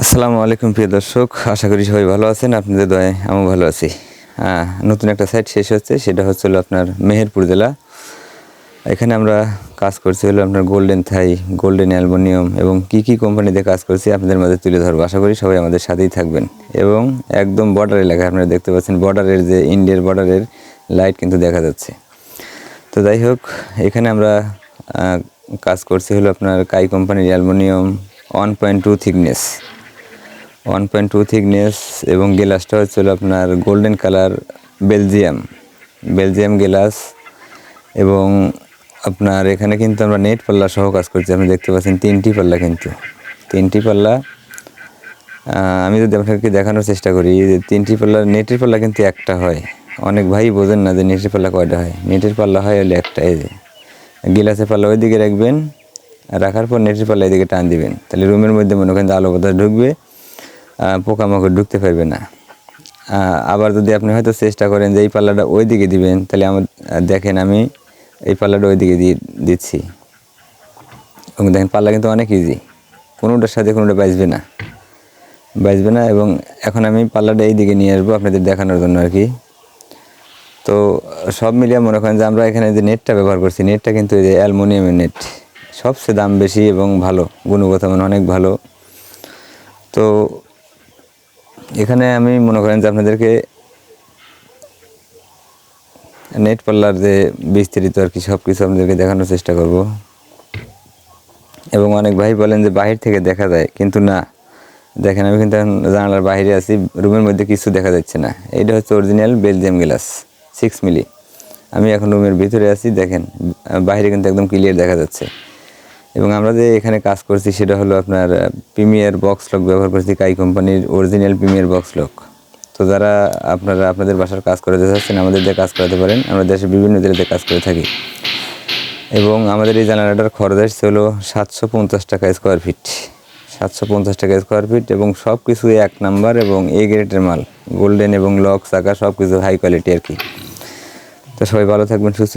আসসালামু আলাইকুম প্রিয় দর্শক, আশা করি সবাই ভালো আছেন, আপনাদের দয়ে আমিও ভালো আছি। হ্যাঁ নতুন একটা সাইট শেষ হচ্ছে, সেটা হচ্ছে হলো আপনার মেহেরপুর জেলা। এখানে আমরা কাজ করছি হলো আপনার গোল্ডেন থাই গোল্ডেন অ্যালুমিনিয়াম এবং কি কি কোম্পানিতে কাজ করছি আপনাদের মাঝে তুলে ধরবো। আশা করি সবাই আমাদের সাথেই থাকবেন। এবং একদম বর্ডার এলাকায় আপনারা দেখতে পাচ্ছেন বর্ডারের যে ইন্ডিয়ার বর্ডারের লাইট কিন্তু দেখা যাচ্ছে। তো যাই হোক, এখানে আমরা কাজ করছি হলো আপনার কাই কোম্পানির aluminium one point two thickness one point two thickness এবং গ্লাসটা হচ্ছে আপনার golden colour Belgium Belgium glass এবং আপনার এখানে কিন্তু আমরা নেট পাল্লা সহ কাজ করছি। আপনি দেখতে পাচ্ছেন তিনটি পাল্লা কিন্তু। তিনটি পাল্লা আমি যদি আপনাকে দেখানোর চেষ্টা করি, যে তিনটি পাল্লা নেটের পাল্লা কিন্তু একটা হয়। অনেক ভাই বোঝেন না যে নেটের পাল্লা কয়টা হয়। নেটের পাল্লা হয় হলে একটা, এই যে। গিলাসের পাল্লা ওই দিকে রাখবেন, রাখার পর নেটের পাল্লা এদিকে টান দিবেন। তাহলে রুমের মধ্যে মনে করেন আলো বাতাস ঢুকবে পোকামাকড় ঢুকতে পারবে না। আবার যদি আপনি হয়তো চেষ্টা করেন যে এই পাল্লাটা ওই দিকে দিবেন, তাহলে আমার দেখেন আমি এই পাল্লাটা ওই দিকে দিয়ে দিচ্ছি। এবং দেখেন পাল্লা কিন্তু অনেক ইজি কোনোটার সাথে কোনোটা বাঁচবে না। বাঁচবে না এবং এখন আমি পাল্লাটা এই দিকে নিয়ে আসব আপনাদের দেখানোর জন্য আর কি। তো সব মিলিয়ে মনে করেন যে আমরা এখানে যে নেটটা ব্যবহার করছি নেটটা কিন্তু এই যে অ্যালমোনিয়ামের নেট সবচেয়ে দাম বেশি এবং ভালো, গুণগত মান অনেক ভালো। তো এখানে আমি মনে করেন যে আপনাদেরকে নেট পাল্লার যে বিস্তারিত আর কি সব কিছু আপনাদেরকে দেখানোর চেষ্টা করব। এবং অনেক ভাই বলেন যে বাহির থেকে দেখা যায়, কিন্তু না। দেখেন, আমি কিন্তু এখন জানালার বাইরে আছি, রুমের মধ্যে কিছু দেখা যাচ্ছে না। এটা হচ্ছে original Belgium glass six milli আমি এখন রুমের ভিতরে আছি, দেখেন বাইরে কিন্তু একদম ক্লিয়ার দেখা যাচ্ছে। এবং আমরা যে এখানে কাজ করছি সেটা হলো আপনার প্রিমিয়ার বক্স লক ব্যবহার করছি কাই কোম্পানির অরিজিনাল প্রিমিয়ার বক্স লক তো যারা আপনারা আপনাদের বাসার কাজ করে চাচ্ছেন, আমাদের দিয়ে কাজ করাতে পারেন। আমরা দেশের বিভিন্ন জেলাতে কাজ করে থাকি। এবং আমাদের এই জানালাটার খরচ আসছে হলো সাতশো পঞ্চাশ টাকা স্কোয়ার ফিট সাতশো পঞ্চাশ টাকা স্কোয়ার ফিট এবং সব কিছু এক নাম্বার এবং এ গ্রেডের মাল। গোল্ডেন এবং লক চাকা সব কিছু হাই কোয়ালিটি আর কি। তো সবাই ভালো থাকবেন, সুস্থ